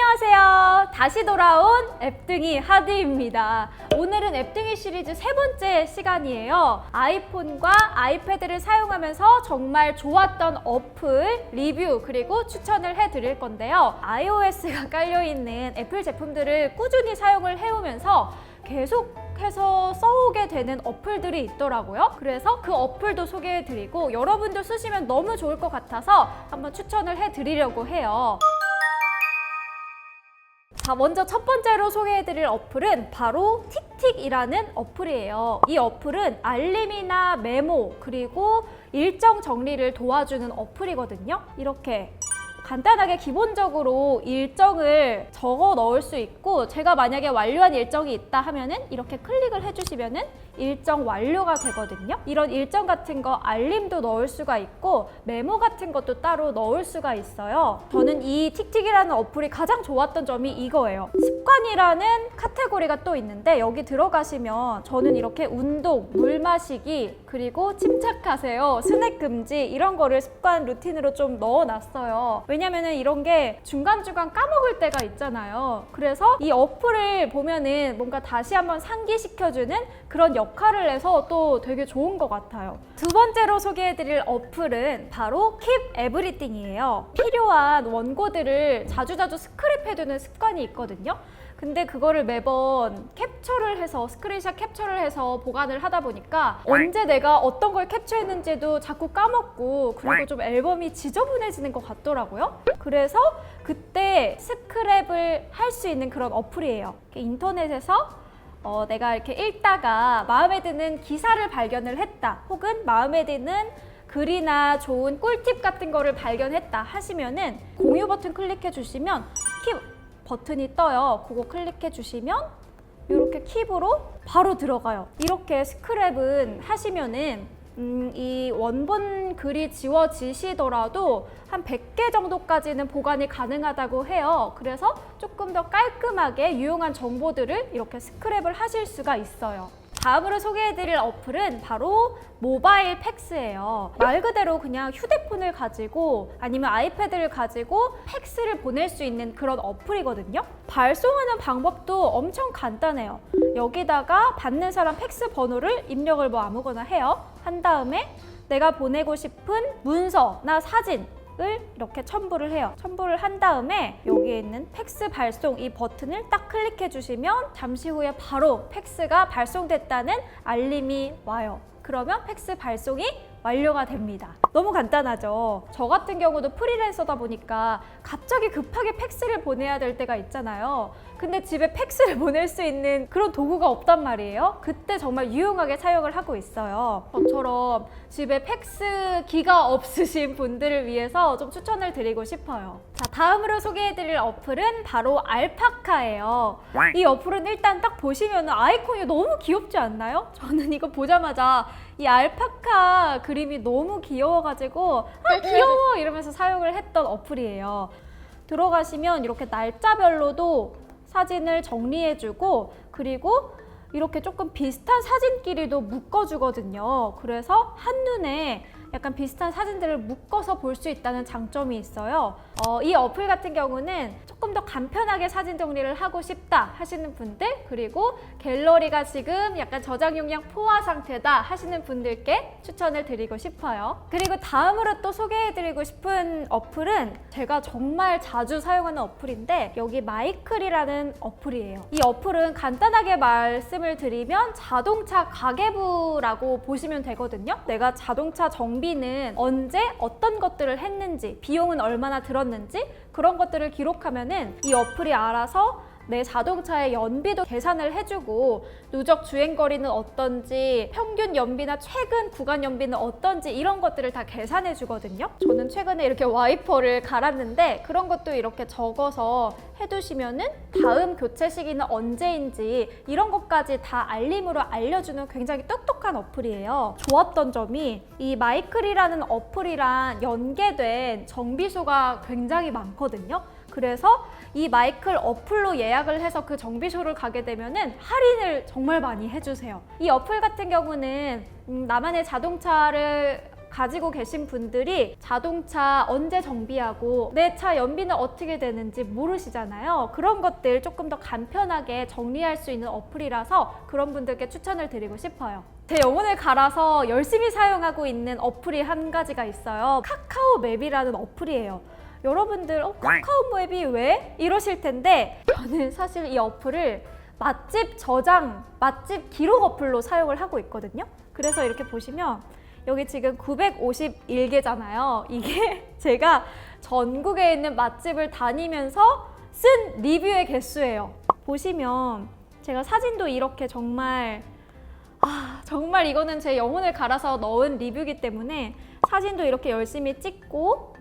안녕하세요. 다시 돌아온 앱등이 하드입니다. 오늘은 앱등이 시리즈 세 번째 시간이에요. 아이폰과 아이패드를 사용하면서 정말 좋았던 어플 리뷰 그리고 추천을 해 드릴 건데요. iOS가 깔려 있는 애플 제품들을 꾸준히 사용을 해 오면서 계속해서 써오게 되는 어플들이 있더라고요. 그래서 그 어플도 소개해드리고 여러분도 쓰시면 너무 좋을 것 같아서 한번 추천을 해드리려고 해요. 자, 먼저 첫 번째로 소개해드릴 어플은 바로 틱틱이라는 어플이에요. 이 어플은 알림이나 메모, 그리고 일정 정리를 도와주는 어플이거든요. 이렇게 간단하게 기본적으로 일정을 적어 넣을 수 있고 제가 만약에 완료한 일정이 있다 하면은 이렇게 클릭을 해주시면은 일정 완료가 되거든요. 이런 일정 같은 거 알림도 넣을 수가 있고 메모 같은 것도 따로 넣을 수가 있어요. 저는 이 틱틱이라는 어플이 가장 좋았던 점이 이거예요. 습관이라는 카테고리가 또 있는데 여기 들어가시면 저는 이렇게 운동, 물 마시기, 그리고 침착하세요, 스낵 금지 이런 거를 습관 루틴으로 좀 넣어놨어요. 왜냐면은 이런 게 중간중간 까먹을 때가 있잖아요. 그래서 이 어플을 보면은 뭔가 다시 한번 상기시켜주는 그런 역 할을 해서 또 되게 좋은 것 같아요. 두 번째로 소개해드릴 어플은 바로 Keep Everything이에요. 필요한 원고들을 자주자주 스크랩해두는 습관이 있거든요. 근데 그거를 매번 캡처를 해서 스크린샷 캡처를 해서 보관을 하다 보니까 언제 내가 어떤 걸 캡처했는지도 자꾸 까먹고 그리고 좀 앨범이 지저분해지는 것 같더라고요. 그래서 그때 스크랩을 할 수 있는 그런 어플이에요. 인터넷에서 어, 내가 이렇게 읽다가 마음에 드는 기사를 발견을 했다. 혹은 마음에 드는 글이나 좋은 꿀팁 같은 거를 발견했다 하시면은 공유 버튼 클릭해 주시면 킵 버튼이 떠요. 그거 클릭해 주시면 이렇게 킵으로 바로 들어가요. 이렇게 스크랩은 하시면은 음, 이 원본 글이 지워지시더라도 한 100개 정도까지는 보관이 가능하다고 해요. 그래서 조금 더 깔끔하게 유용한 정보들을 이렇게 스크랩을 하실 수가 있어요. 다음으로 소개해드릴 어플은 바로 모바일 팩스예요. 말 그대로 그냥 휴대폰을 가지고 아니면 아이패드를 가지고 팩스를 보낼 수 있는 그런 어플이거든요. 발송하는 방법도 엄청 간단해요. 여기다가 받는 사람 팩스 번호를 입력을 뭐 아무거나 해요. 한 다음에 내가 보내고 싶은 문서나 사진 을 이렇게 첨부를 해요. 첨부를 한 다음에 여기에 있는 팩스 발송 이 버튼을 딱 클릭해 주시면 잠시 후에 바로 팩스가 발송됐다는 알림이 와요. 그러면 팩스 발송이 완료가 됩니다. 너무 간단하죠. 저 같은 경우도 프리랜서다 보니까 갑자기 급하게 팩스를 보내야 될 때가 있잖아요. 근데 집에 팩스를 보낼 수 있는 그런 도구가 없단 말이에요. 그때 정말 유용하게 사용을 하고 있어요. 저처럼 집에 팩스 기가 없으신 분들을 위해서 좀 추천을 드리고 싶어요. 자, 다음으로 소개해드릴 어플은 바로 알파카예요. 이 어플은 일단 딱 보시면 아이콘이 너무 귀엽지 않나요? 저는 이거 보자마자 이 알파카 그림이 너무 귀여워가 지고 아 귀여워 이러면서 사용을 했던 어플이에요. 들어가시면 이렇게 날짜별로도 사진을 정리해주고 그리고 이렇게 조금 비슷한 사진끼리도 묶어주거든요. 그래서 한눈에 약간 비슷한 사진들을 묶어서 볼 수 있다는 장점이 있어요. 어, 이 어플 같은 경우는 조금 더 간편하게 사진 정리를 하고 싶다 하시는 분들 그리고 갤러리가 지금 약간 저장 용량 포화 상태다 하시는 분들께 추천을 드리고 싶어요. 그리고 다음으로 또 소개해드리고 싶은 어플은 제가 정말 자주 사용하는 어플인데 여기 마이클이라는 어플이에요. 이 어플은 간단하게 말씀을 드리면 자동차 가계부라고 보시면 되거든요. 내가 자동차 정 비는 언제 어떤 것들을 했는지 비용은 얼마나 들었는지 그런 것들을 기록하면은 이 어플이 알아서 내 자동차의 연비도 계산을 해주고 누적 주행 거리는 어떤지 평균 연비나 최근 구간 연비는 어떤지 이런 것들을 다 계산해 주거든요. 저는 최근에 이렇게 와이퍼를 갈았는데 그런 것도 이렇게 적어서 해두시면은 다음 교체 시기는 언제인지 이런 것까지 다 알림으로 알려주는 굉장히 똑똑한 어플이에요. 좋았던 점이 이 마이클이라는 어플이랑 연계된 정비소가 굉장히 많거든요. 그래서 이 마이클 어플로 예약을 해서 그 정비소를 가게 되면은 할인을 정말 많이 해주세요. 이 어플 같은 경우는 음, 나만의 자동차를 가지고 계신 분들이 자동차 언제 정비하고 내 차 연비는 어떻게 되는지 모르시잖아요. 그런 것들 조금 더 간편하게 정리할 수 있는 어플이라서 그런 분들께 추천을 드리고 싶어요. 제 영혼을 갈아서 열심히 사용하고 있는 어플이 한 가지가 있어요. 카카오 맵이라는 어플이에요. 여러분들 어, 카카오 맵이 왜? 이러실 텐데 저는 사실 이 어플을 맛집 저장, 맛집 기록 어플로 사용을 하고 있거든요. 그래서 이렇게 보시면 여기 지금 951개잖아요. 이게 제가 전국에 있는 맛집을 다니면서 쓴 리뷰의 개수예요. 보시면 제가 사진도 이렇게 정말 아, 정말 이거는 제 영혼을 갈아서 넣은 리뷰이기 때문에 사진도 이렇게 열심히 찍고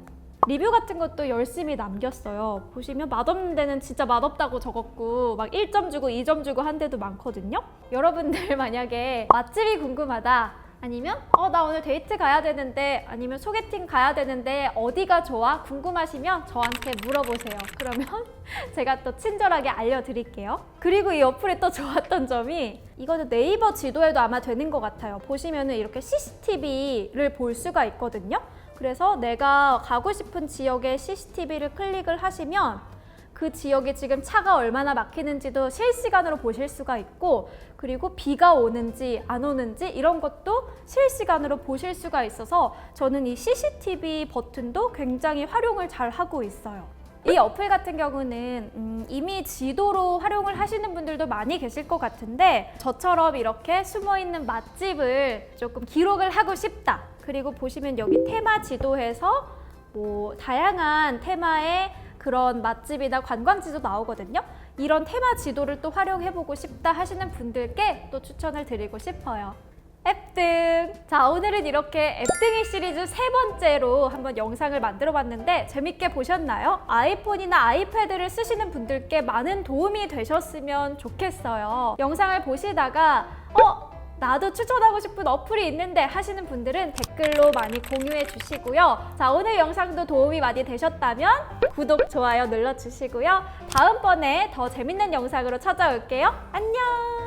리뷰 같은 것도 열심히 남겼어요. 보시면 맛없는 데는 진짜 맛없다고 적었고 막 1점 주고 2점 주고 한 데도 많거든요. 여러분들 만약에 맛집이 궁금하다. 아니면 어 나 오늘 데이트 가야 되는데 아니면 소개팅 가야 되는데 어디가 좋아? 궁금하시면 저한테 물어보세요. 그러면 제가 또 친절하게 알려드릴게요. 그리고 이 어플이 또 좋았던 점이 이거는 네이버 지도에도 아마 되는 것 같아요. 보시면은 이렇게 CCTV를 볼 수가 있거든요. 그래서 내가 가고 싶은 지역의 CCTV를 클릭을 하시면 그 지역에 지금 차가 얼마나 막히는지도 실시간으로 보실 수가 있고 그리고 비가 오는지 안 오는지 이런 것도 실시간으로 보실 수가 있어서 저는 이 CCTV 버튼도 굉장히 활용을 잘 하고 있어요. 이 어플 같은 경우는 음, 이미 지도로 활용을 하시는 분들도 많이 계실 것 같은데 저처럼 이렇게 숨어 있는 맛집을 조금 기록을 하고 싶다. 그리고 보시면 여기 테마 지도에서 뭐 다양한 테마의 그런 맛집이나 관광지도 나오거든요. 이런 테마 지도를 또 활용해보고 싶다 하시는 분들께 또 추천을 드리고 싶어요. 앱등! 자, 오늘은 이렇게 앱등이 시리즈 세 번째로 한번 영상을 만들어 봤는데 재밌게 보셨나요? 아이폰이나 아이패드를 쓰시는 분들께 많은 도움이 되셨으면 좋겠어요. 영상을 보시다가, 어? 나도 추천하고 싶은 어플이 있는데 하시는 분들은 댓글로 많이 공유해 주시고요. 자, 오늘 영상도 도움이 많이 되셨다면 구독, 좋아요 눌러 주시고요. 다음번에 더 재밌는 영상으로 찾아올게요. 안녕!